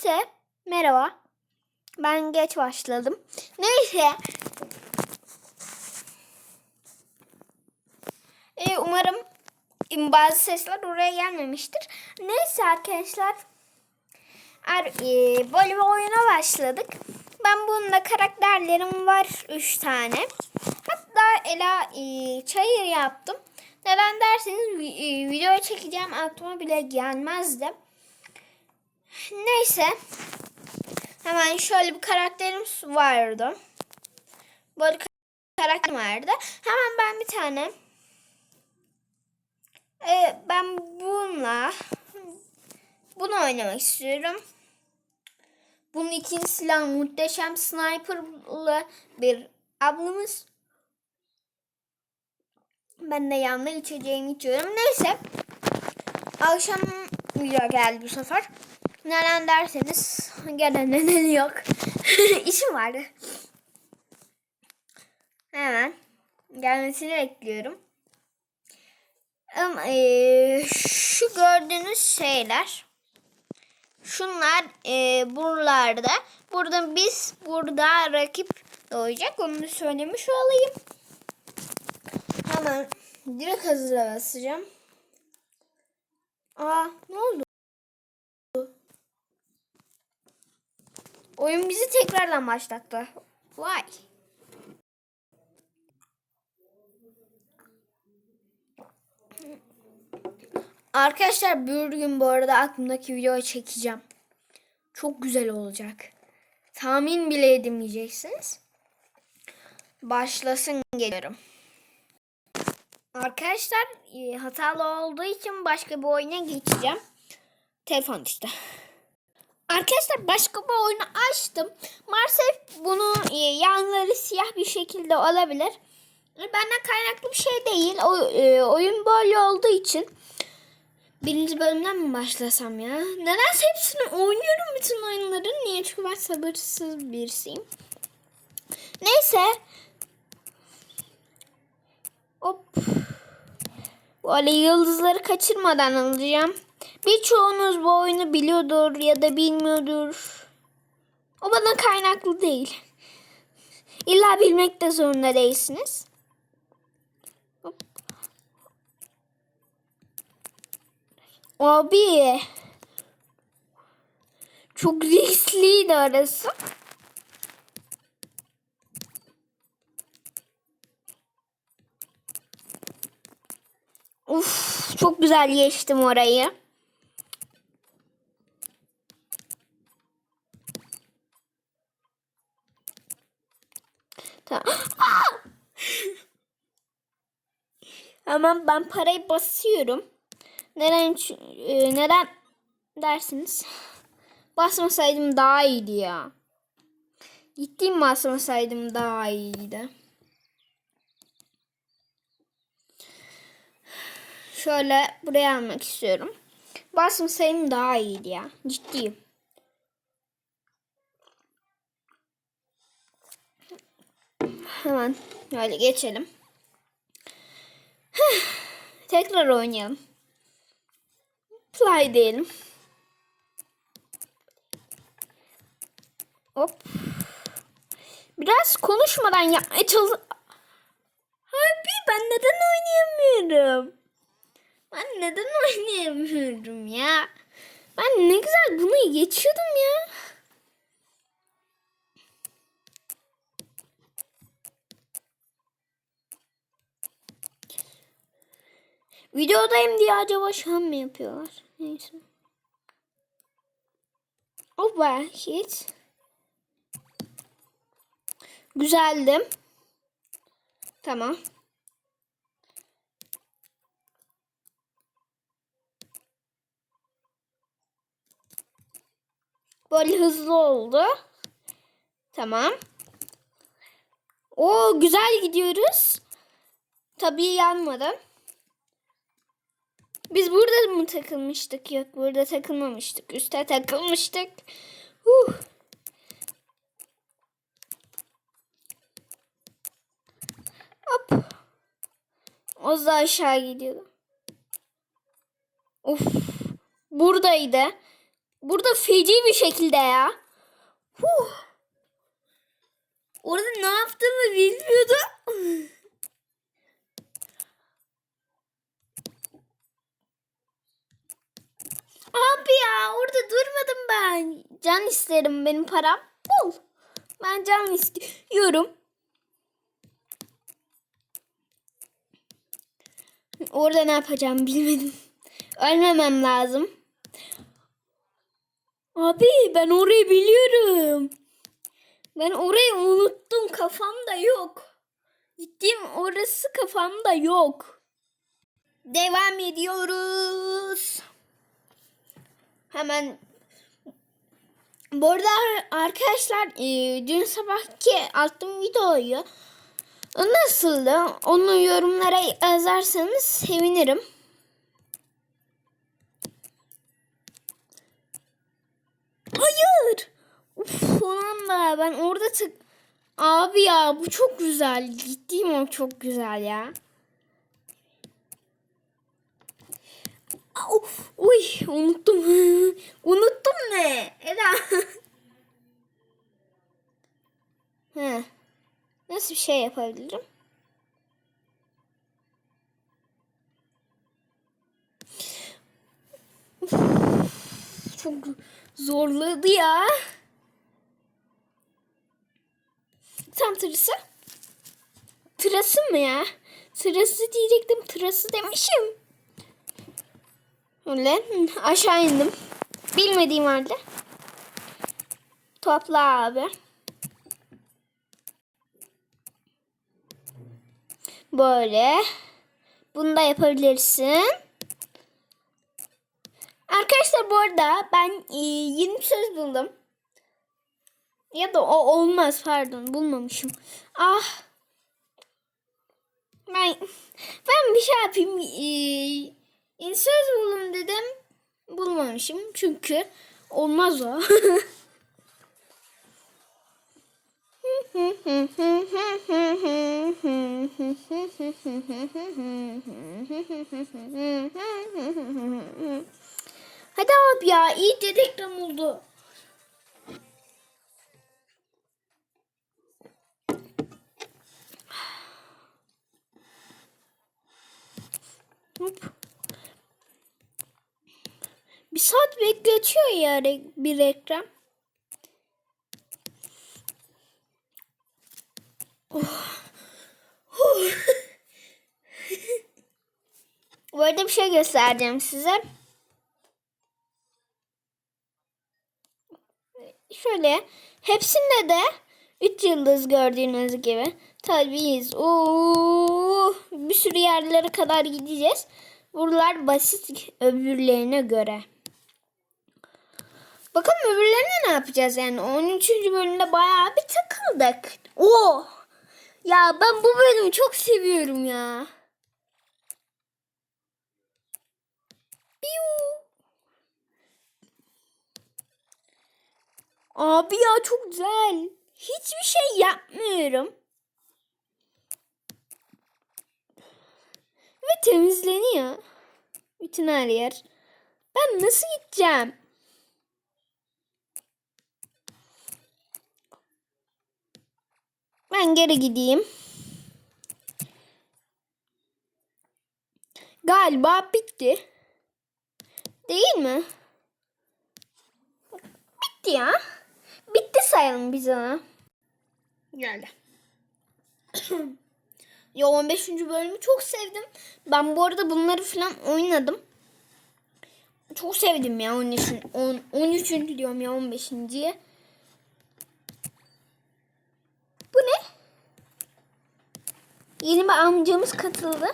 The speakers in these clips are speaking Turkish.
bitti. Merhaba. Ben geç başladım. Neyse. Ee, umarım bazı sesler oraya gelmemiştir. Neyse arkadaşlar. Er, e, bir oyuna başladık. Ben bunda karakterlerim var 3 tane. Hatta Ela e, çayır yaptım. Neden derseniz e, video çekeceğim aklıma bile gelmezdi. Neyse. Hemen şöyle bir karakterim vardı. Böyle ka- karakterim vardı. Hemen ben bir tane e, ben bununla bunu oynamak istiyorum. Bunun ikinci silah muhteşem sniperlı bir ablamız. Ben de yanında içeceğimi içiyorum. Neyse. Akşam video geldi bu sefer. Neden derseniz gene nedeni yok. İşim vardı. Hemen gelmesini bekliyorum. Ama, eee, şu gördüğünüz şeyler şunlar eee, buralarda. Burada biz burada rakip doğacak. Onu söylemiş olayım. Hemen direkt hazıra basacağım. Aa ne oldu? Oyun bizi tekrardan başlattı. Vay. Arkadaşlar bir gün bu arada aklımdaki videoyu çekeceğim. Çok güzel olacak. Tahmin bile edemeyeceksiniz. Başlasın geliyorum. Arkadaşlar e, hatalı olduğu için başka bir oyuna geçeceğim. Telefon işte. Arkadaşlar başka bir oyunu açtım. Maalesef bunu e, yanları siyah bir şekilde olabilir. E, Benden kaynaklı bir şey değil. O, e, oyun böyle olduğu için. Birinci bölümden mi başlasam ya? Nedense hepsini oynuyorum bütün oyunların. Niye? Çünkü ben sabırsız birisiyim. Neyse. Hop. Böyle yıldızları kaçırmadan alacağım. Birçoğunuz bu oyunu biliyordur ya da bilmiyordur. O bana kaynaklı değil. İlla bilmek de zorunda değilsiniz. Hop. Abi. Çok riskliydi orası. Uf, çok güzel geçtim orayı. Tamam. Ben parayı basıyorum. Neden e, neden dersiniz? Basmasaydım daha iyiydi ya. Gittiğim basmasaydım daha iyiydi. Şöyle buraya almak istiyorum. Basmasaydım daha iyiydi ya. Ciddiyim. Hemen böyle geçelim. Tekrar oynayalım. Play diyelim. Hop. Biraz konuşmadan yapmaya çalış... Abi ben neden oynayamıyorum? Ben neden oynayamıyorum ya? Ben ne güzel bunu geçiyordum ya. Videodayım diye acaba şu an mı yapıyorlar? Neyse. Opa hiç. Güzeldim. Tamam. Böyle hızlı oldu. Tamam. O güzel gidiyoruz. Tabii yanmadım. Biz burada mı takılmıştık? Yok burada takılmamıştık. Üste takılmıştık. Huh. Hop. O da aşağı gidiyordu. Of. Buradaydı. Burada feci bir şekilde ya. Huh. Orada ne yaptığımı bilmiyordum. Abi orada durmadım ben. Can isterim benim param bol. Ben can istiyorum. Orada ne yapacağım bilmedim. Ölmemem lazım. Abi ben orayı biliyorum. Ben orayı unuttum. Kafamda yok. Gittiğim orası kafamda yok. Devam ediyoruz. Hemen bu arada arkadaşlar e, dün sabahki attığım videoyu nasıldı? Onu yorumlara yazarsanız sevinirim. Hayır. Uf, son anda ben orada tık... Abi ya bu çok güzel. Ciddiyim o çok güzel ya. Of, uy unuttum. unuttum ne? Eda. He. Nasıl bir şey yapabilirim? Çok zorladı ya. Tam tırısı. Tırası mı ya? Tırası diyecektim. Tırası demişim. Öyle aşağı indim. Bilmediğim halde. Topla abi. Böyle. Bunu da yapabilirsin. Arkadaşlar bu arada ben e, 20 söz buldum. Ya da o olmaz pardon bulmamışım. Ah. Ben ben bir şey yapayım. Ee, söz buldum dedim. Bulmamışım çünkü olmaz o. Hadi abi ya iyi de reklam oldu. Hop. Bir saat bekletiyor ya bir reklam. Oh. Oh. Bu arada bir şey göstereceğim size. Şöyle hepsinde de 3 yıldız gördüğünüz gibi. Tabiiz. Oo, bir sürü yerlere kadar gideceğiz. Buralar basit öbürlerine göre. Bakalım öbürlerine ne yapacağız yani. 13. bölümde bayağı bir takıldık. Oo! Ya ben bu bölümü çok seviyorum ya. Piu. Abi ya çok güzel. Hiçbir şey yapmıyorum. Ve temizleniyor. Bütün her yer. Ben nasıl gideceğim? Ben geri gideyim. Galiba bitti. Değil mi? Bitti ya. Bitti sayalım biz ona. Geldi. ya 15. bölümü çok sevdim. Ben bu arada bunları falan oynadım. Çok sevdim ya 13. 10, 13. diyorum ya 15.ye. Bu ne? Yeni bir amcamız katıldı.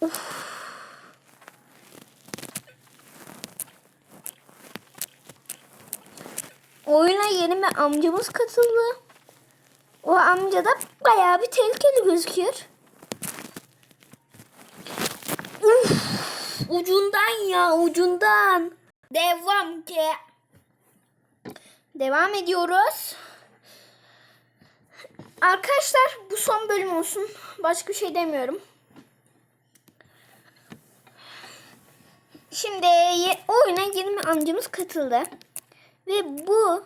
Uf. Oyuna yeni bir amcamız katıldı. O amca da bayağı bir tehlikeli gözüküyor. Uf, ucundan ya ucundan. Devam ki. Devam ediyoruz. Arkadaşlar bu son bölüm olsun. Başka bir şey demiyorum. Şimdi oyuna 20 amcamız katıldı. Ve bu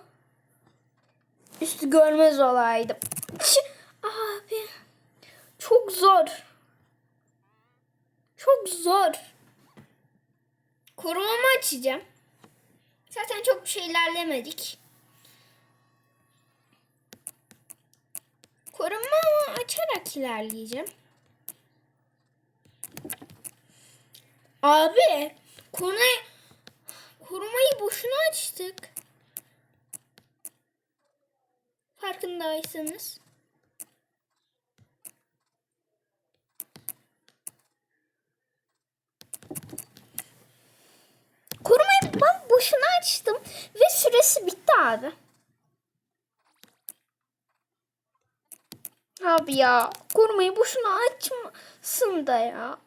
üstü görmez olaydı. Abi çok zor. Çok zor. Korumamı açacağım. Zaten çok bir şey ilerlemedik. Korumamı açarak ilerleyeceğim. Abi korumayı, korumayı boşuna açtık. Farkındaysanız. Korumayı ben boşuna açtım ve süresi bitti abi. Abi ya korumayı boşuna açmasın da ya.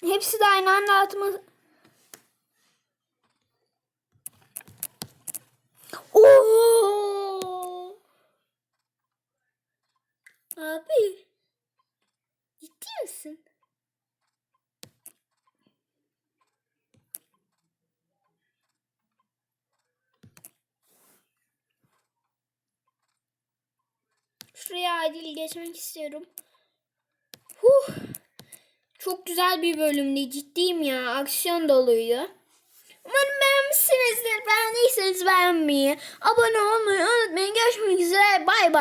Hepsi de aynı anda atma. Oo! Abi. Ciddi misin? Şuraya acil geçmek istiyorum. Huh. Çok güzel bir bölümdü. Ciddiyim ya. Aksiyon doluydu. Umarım beğenmişsinizdir. Beğendiyseniz beğenmeyi, abone olmayı unutmayın. Görüşmek üzere. Bay bay.